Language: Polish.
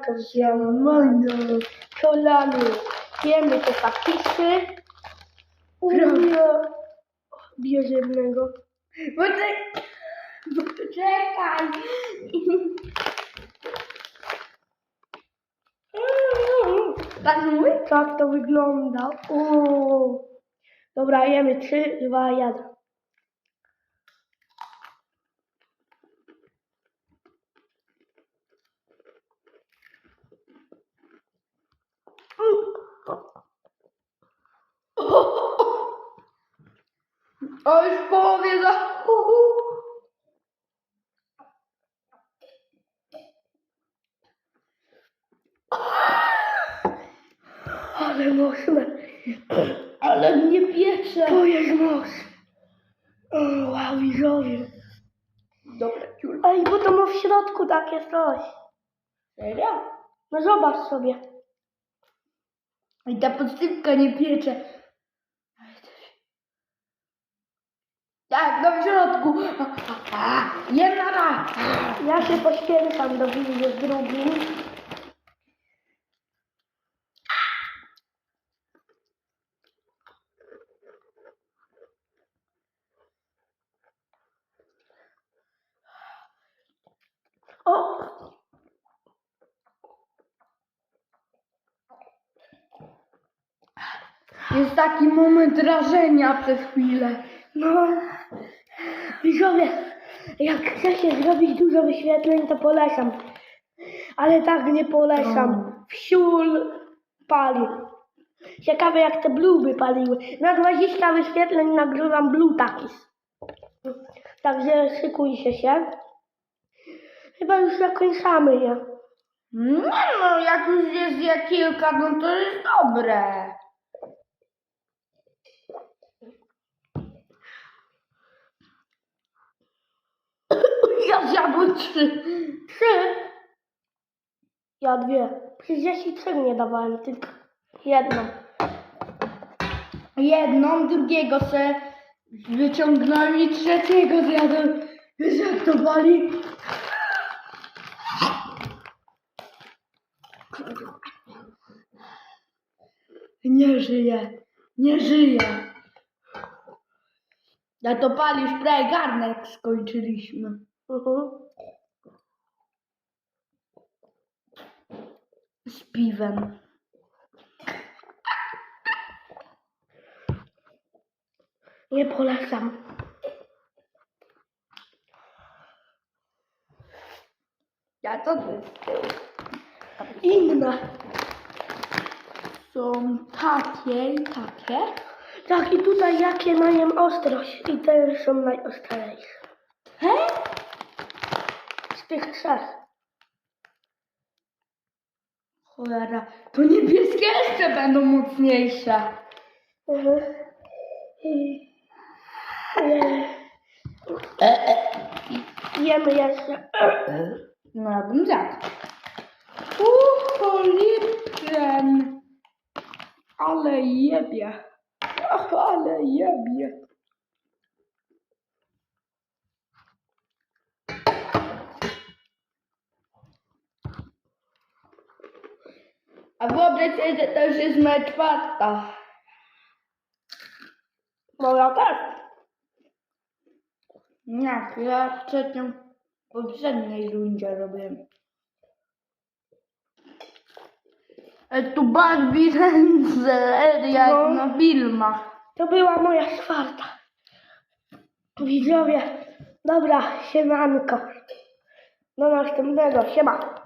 kolankę wziąłem. Kolany. Jemy te papisy. Ujo. Bierze jednego. Poczekaj. Tak mój? Tak to wygląda. Uuu. Dobra, jemy. Trzy, dwa, jeden. O, już w połowie za... Ale mocne. Ale mnie piecze. To jest moc. O, wow, widzowie. Dobra, ciul. Ej, bo to ma w środku takie coś. Serio? No zobacz sobie. I ta podsypka nie piecze. Tak, no w środku. Jedna ma. Ja się poświęcam do windy drugim. O! Jest taki moment rażenia przez chwilę. No, widzowie, jak chce się zrobić dużo wyświetleń, to polecam. Ale tak nie polecam. Wsiul pali. Ciekawe jak te blueby paliły. Na 20 wyświetleń nagrywam blue takis. Także szykujcie się. Chyba już zakończamy je. No, no, jak już jest je kilka, no to jest dobre. Ja trzy. Trzy. Ja dwie. Przecież ja ci trzech nie dawałem, tylko jedną. Jedną, drugiego se wyciągnąłem i trzeciego zjadłem. Wiesz jak to boli? Nie żyje, nie żyje. Ja to pali prawie garnek skończyliśmy. Mhm. Z piwem. Nie polecam. Ja to. Inne. Są takie i takie. Tak, i tutaj jakie mają ostrość. I te są najostrzejsze. He? Tych trzech. Cholera, to niebieskie jeszcze będą mocniejsze. Mhm. I... I... Jemy jeszcze. No ja bym zjadł. Ale jebie. Ach, ale jebie. A wyobraź sobie, że to już jest moja czwarta. No ja też. Nie, ja trzecią w poprzedniej rundzie robiłem. E, tu Barbie ręce, jak No. na filmach. To była moja czwarta. Widzowie. Dobra, siemanko. Do następnego. Siema.